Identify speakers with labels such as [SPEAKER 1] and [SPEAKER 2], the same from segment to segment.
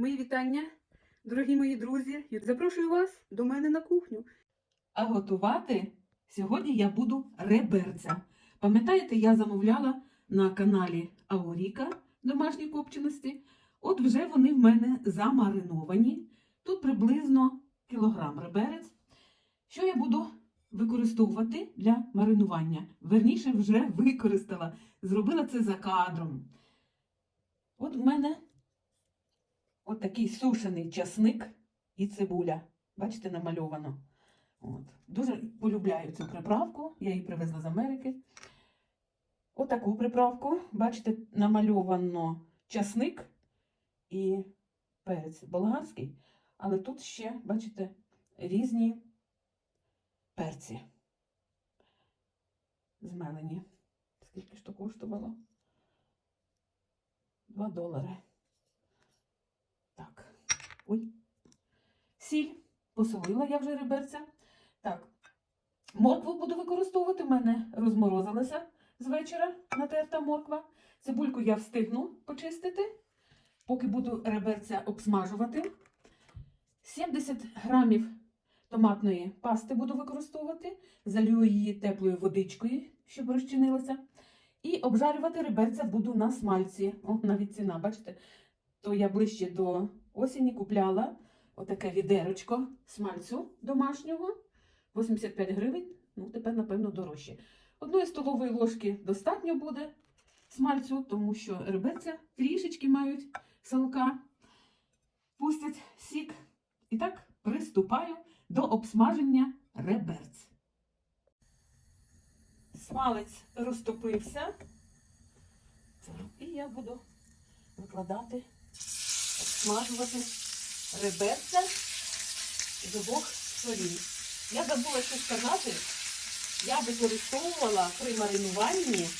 [SPEAKER 1] Мої вітання, дорогі мої друзі. Запрошую вас до мене на кухню.
[SPEAKER 2] А готувати сьогодні я буду реберця. Пам'ятаєте, я замовляла на каналі Ауріка домашні копченості. От вже вони в мене замариновані. Тут приблизно кілограм реберець. Що я буду використовувати для маринування? Верніше вже використала. Зробила це за кадром. От в мене от сушений часник і цибуля. Бачите, намальовано. От. Дуже полюбляю цю приправку, я її привезла з Америки. Отаку приправку, бачите, намальовано часник і перець болгарський, але тут ще, бачите, різні перці. Змелені. Скільки ж то коштувало? 2 долари. Ой. Сіль. Посолила я вже реберця. Так, моркву буду використовувати. У мене розморозилася з вечора натерта морква. Цибульку я встигну почистити, поки буду реберця обсмажувати. 70 грамів томатної пасти буду використовувати. Залью її теплою водичкою, щоб розчинилася. І обжарювати реберця буду на смальці. О, навіть ціна, бачите? То я ближче до осені купляла отаке відерочко смальцю домашнього. 85 гривень, ну тепер, напевно, дорожче. Одної столової ложки достатньо буде смальцю, тому що реберця трішечки мають салка, пустять сік. І так приступаю до обсмаження реберць. Смалець розтопився. І я буду викладати, обсмажувати реберця обох сторін. Я забула що сказати, я використовувала при маринуванні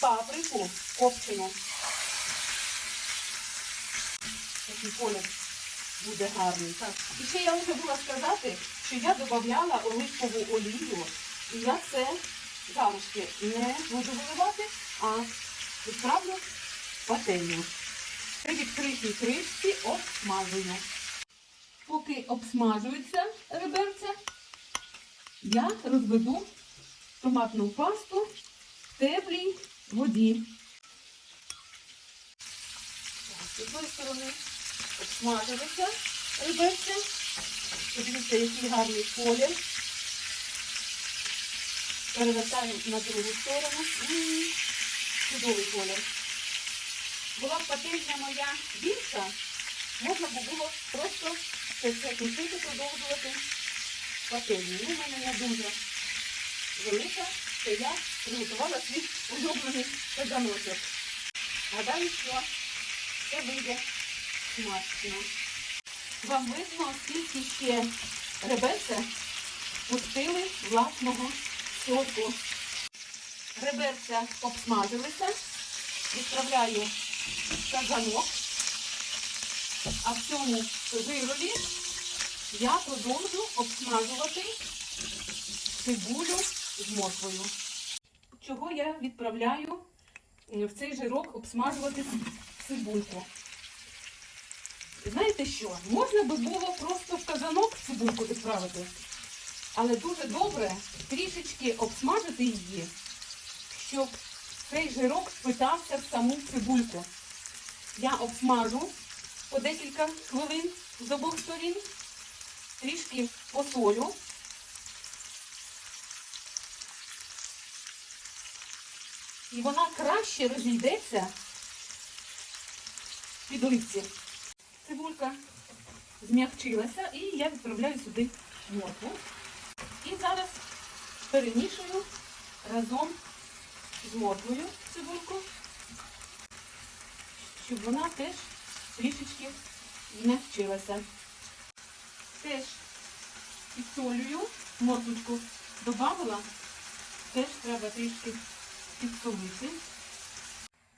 [SPEAKER 2] паприку копчену. Такий колір буде гарний. Так. І ще я вже була сказати, що я додавала оливкову олію, і я це залишки не буду виливати, а відправлю в. При відкритій кришці обсмажую. Поки обсмажується реберця, я розведу томатну пасту в теплій воді. З одної сторони обсмажилися реберця. Подивіться, який гарний колір. Перевертаю на другу сторону. Чудовий колір. Була б пательня моя більша, можна б було просто тушити, продовжувати пательню. Ну, в мене не дуже велика, то я приготувала свій улюблений казаночок. Гадаю, що це вийде смачно. Вам видно, скільки ще реберця пустили власного соку. Реберця обсмажилися, відправляю казанок. А в цьому жирові я продовжу обсмажувати цибулю з морквою. Чого я відправляю в цей жирок обсмажувати цибульку? Знаєте що? Можна би було просто в казанок цибульку відправити, але дуже добре трішечки обсмажити її, щоб цей жирок впитався в саму цибульку. Я обсмажу по декілька хвилин з обох сторін, трішки посолю. І вона краще розійдеться під оливці. Цибулька зм'якчилася і я відправляю сюди моркву. І зараз перемішую разом з морквою цибульку, щоб вона теж трішечки зм'якчилася. Теж підсолюю, морквочку додавала, теж треба трішки підсолити.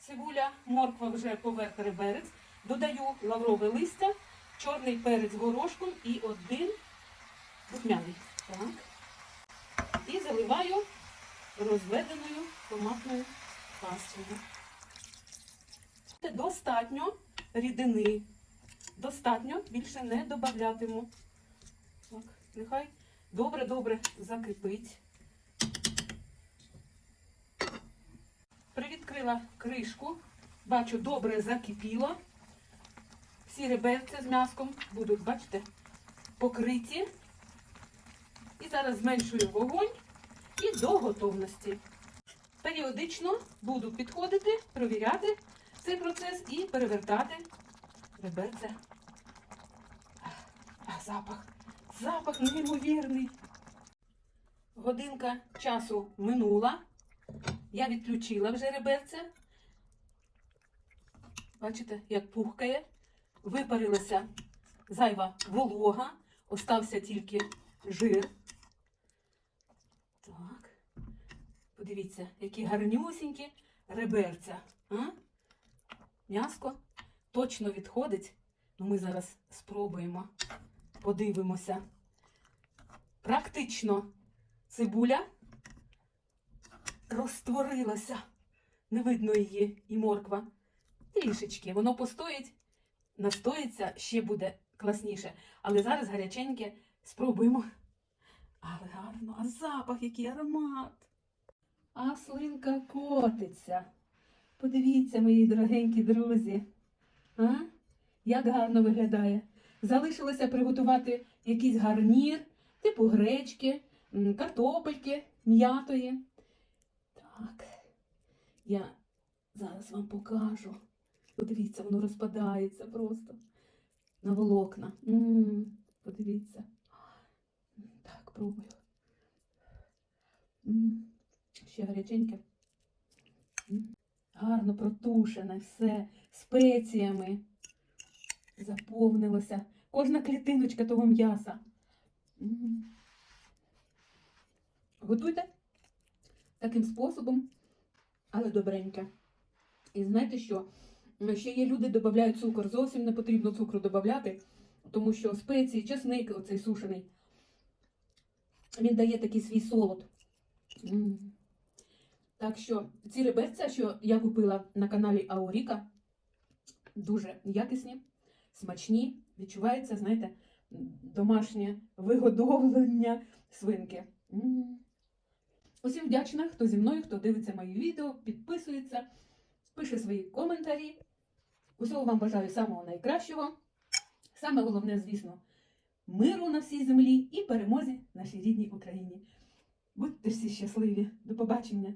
[SPEAKER 2] Цибуля, морква вже поверх реберець. Додаю лаврове листя, чорний перець горошком і один духмяний. Так. І заливаю розведеною томатною пастою. Достатньо рідини. Достатньо, більше не додатиму. Так, нехай добре-добре закипить. Привідкрила кришку. Бачу, добре закипіло. Всі реберця з м'яском будуть, бачите, покриті. І зараз зменшую вогонь і до готовності. Періодично буду підходити, провіряти цей процес і перевертати реберця. А, запах, запах неймовірний. Годинка часу минула. Я відключила вже реберця. Бачите, як пухкає. Випарилася зайва волога, остався тільки жир. Так. Подивіться, які гарнюсінькі реберця. А? М'яско точно відходить. Ну, ми зараз спробуємо, подивимося. Практично цибуля розтворилася. Не видно її і морква. Трішечки. Воно постоїть, настоїться, ще буде класніше. Але зараз гаряченьке спробуємо. Але гарно, а запах, який аромат. А слинка котиться. Подивіться, мої дорогенькі друзі. А? Як гарно виглядає. Залишилося приготувати якийсь гарнір, типу гречки, картопельки, м'ятої. Так, я зараз вам покажу. Подивіться, воно розпадається просто на волокна. М, Подивіться. Так, пробую. М, Ще гаряченьке. Гарно протушене все спеціями. Заповнилося. Кожна клітиночка того м'яса. Готуйте таким способом, але добреньке. І знаєте що? Ще є люди додають цукор. Зовсім не потрібно цукру додати, тому що спеції, чесник, оцей сушений, він дає такий свій солод. Так що ці реберця, що я купила на каналі Ауріка, дуже якісні, смачні. Відчувається, знаєте, домашнє вигодовлення свинки. Усім вдячна, хто зі мною, хто дивиться мої відео, підписується, пише свої коментарі. Усього вам бажаю самого найкращого. Саме головне, звісно, миру на всій землі і перемозі нашій рідній Україні. Будьте всі щасливі. До побачення!